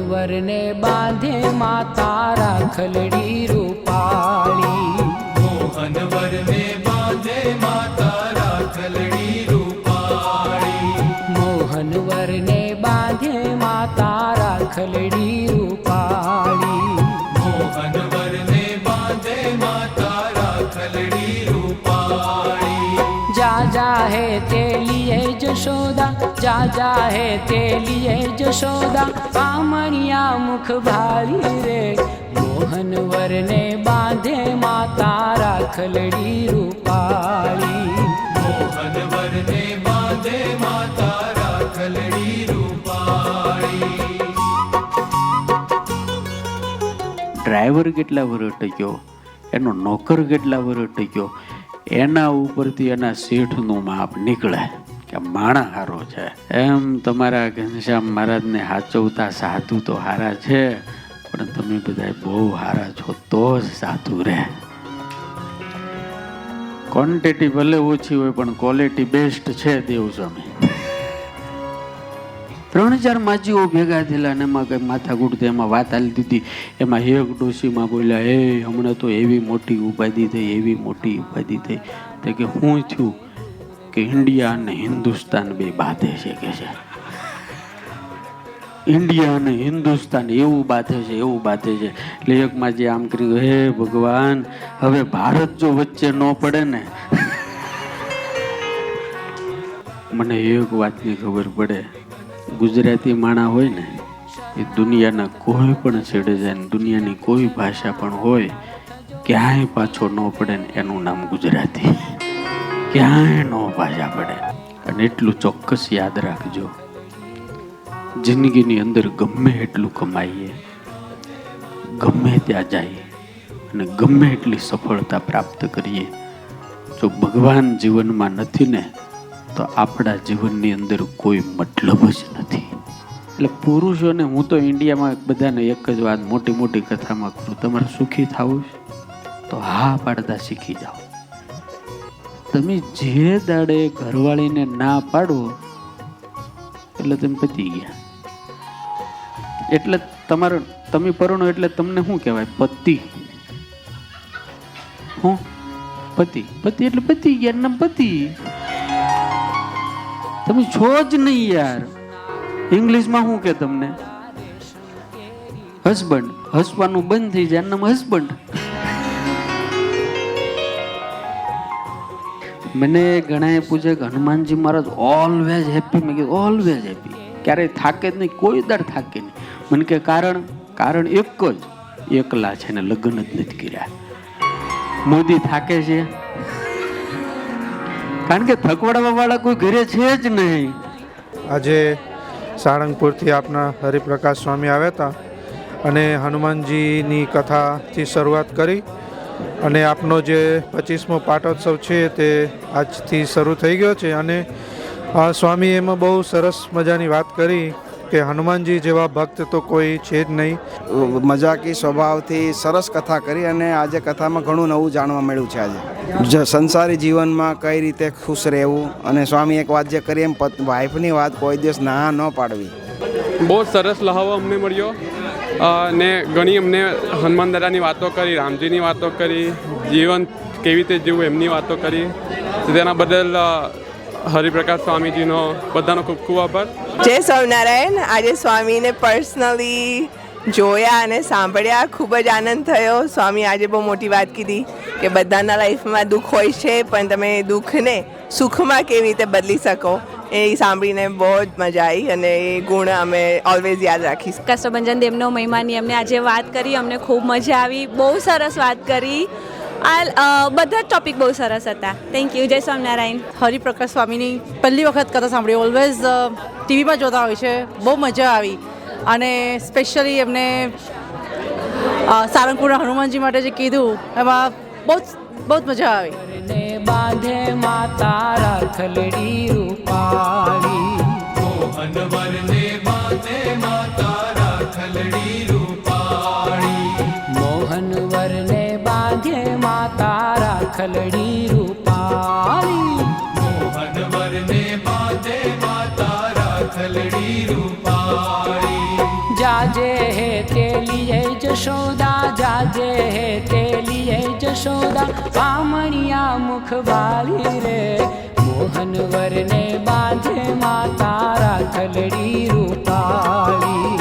મોહન વરને બાંધે માતા રાખલડી રૂપાળી. મોહન વરને બાંધે માતા રાખલડી રૂપાળી. મોહન વરને બાંધે માતા રાખલડી રૂપાળી. મોહન હે તે લીએ જશોદા જા જા હે તે લીએ જશોદા પામણિયા મુખ ભારી રે મોહનવરને બાંધે માતા રાખલડી રૂપાળી મોહન વરને બાંધે માતા રાખલડી રૂપાળી ડ્રાઈવર કેટલા વરટ ગયો એનો નોકર કેટલા વરટ ગયો એના ઉપરથી એના શેઠનું માપ નીકળે કે માણા હારો છે. એમ તમારા ઘનશ્યામ મહારાજને સાચવતા સાધુ તો હારા છે, પણ તમે બધા બહુ હારા છો તો જ સાધુ રહે. ક્વોન્ટિટી ભલે ઓછી હોય, પણ ક્વોલિટી બેસ્ટ છે દેવ સ્વામી ત્રણ ચાર માજીઓ ભેગા થયેલા અને એમાં કંઈ માથાકૂટ એમાં વાત હાલી દીધી એમાં હેક ડોશીમાં બોલ્યા હે હમણાં તો એવી મોટી ઉપાધિ થઈ, એવી મોટી ઉપાધિ થઈ. તો કે, હું થયું કે, ઇન્ડિયા અને હિન્દુસ્તાન બે બાંધે છે, કે છે. ઇન્ડિયા અને હિન્દુસ્તાન એવું બાંધે છે, એવું બાંધે છે. એટલે એક માજી આમ કર્યું હે ભગવાન, હવે ભારત જો વચ્ચે ન પડે ને? મને એક વાતની ખબર પડે. ગુજરાતી માણા હોય ને, એ દુનિયાના કોઈ પણ છેડે જાય ને દુનિયાની કોઈ ભાષા પણ હોય, ક્યાંય પાછો ન પડે ને એનું નામ ગુજરાતી. ક્યાંય ન ભાષા પડે. અને એટલું ચોક્કસ યાદ રાખજો, જિંદગીની અંદર ગમે એટલું કમાઈએ, ગમે ત્યાં જઈએ, અને ગમે એટલી સફળતા પ્રાપ્ત કરીએ, જો ભગવાન જીવનમાં નથી ને તો આપણા જીવનની અંદર કોઈ મતલબ જ નથી. એટલે પુરુષોને હું તો ઇન્ડિયામાં બધાને એક જ વાત મોટી મોટી કથામાં કરું. તમારે સુખી થવું તો હા પાડતા શીખી જાઓ. તમે જે દાડે ઘરવાળીને ના પાડો, એટલે તમે પતી ગયા. એટલે તમારો, તમે પરણો એટલે તમને શું કહેવાય? પતિ. હું? પતિ. પતિ એટલે પતિ ગયા પતિ. તમે છો જ નહીં યાર. ઇંગ્લિશમાં શું કે તમને? હસબન્ડ હસવાનું બંધ થઈ જાય. નામ હસબન્ડ મને ઘણા પૂછે કે, હનુમાનજી મહારાજ ઓલવેઝ હેપી મેં કીધું ઓલવેઝ હેપી ક્યારેય થાકે જ નહીં, કોઈ દર થાકે નહીં. મને કે, કારણ કારણ એક જ, એકલા છે ને લગ્ન જ નથી કર્યા. મોદી થાકે છે. કારણ કે થકવાડવા વાળા કોઈ ઘરે છે જ નહીં. આજે સાળંગપુરથી આપના હરિપ્રકાશ સ્વામી આવ્યા હતા અને હનુમાનજીની કથાથી શરૂઆત કરી અને આપનો જે પચીસમો પાટોત્સવ છે તે આજથી શરૂ થઈ ગયો છે. અને સ્વામી એમાં બહુ સરસ મજાની વાત કરી કે હનુમાનજી જેવા ભક્ત તો કોઈ છે જ નહીં. મજાકી સ્વભાવથી સરસ કથા કરી અને આજે કથામાં ઘણું નવું જાણવા મળ્યું છે આજે. સંસારી જીવનમાં કઈ રીતે ખુશ રહેવું અને સ્વામી એક વાત જે કરી એમ વાઈફની વાત કોઈ દિવસ ના ન પાડવી. બહુ સરસ લહાવો અમને મળ્યો. ને ઘણી અમને હનુમાન દાદાની વાતો કરી રામજીની વાતો કરી જીવન કેવી રીતે જીવવું એમની વાતો કરી. તેના બદલ હરિપ્રકાશ સ્વામીજીનો બધાનો ખૂબ ખૂબ આભાર. જય સ્વામિનારાયણ. આજે સ્વામીને પર્સનલી જોયા અને સાંભળ્યા. ખૂબ જ આનંદ થયો. સ્વામી આજે બહુ મોટી વાત કીધી કે બધાના લાઈફમાં દુઃખ હોય છે પણ તમે દુઃખને સુખમાં કેવી રીતે બદલી શકો એ સાંભળીને બહુ જ મજા આવી અને એ ગુણ અમે ઓલવેઝ યાદ રાખીશું. કષ્ટભંજન દેવનો મહિમાની અમને આજે વાત કરી અમને ખૂબ મજા આવી બહુ સરસ વાત કરી. આ બધા જ ટોપિક બહુ સરસ હતા. થેન્ક યુ જય સ્વામિનારાયણ. હરિપ્રકાશ સ્વામીની પહેલી વખત કથા સાંભળી. ઓલવેઝ ટીવીમાં જોતા હોય છે. બહુ મજા આવી. અને સ્પેશિયલી એમને સારંગપુરના હનુમાનજી માટે જે કીધું એમાં બહુ જ બહુ જ મજા આવી. ને બાંધે માતા રાખલડી રૂપાળી. મોહન વરને બાંધે માતા રાખલડી રૂપાળી. મોહન વરને બાંધે માતા રાખલડી જુદા પામણિયા મુખ બાલી રે. મોહનવરને બાંધે માતા રાખલડી રૂપાળી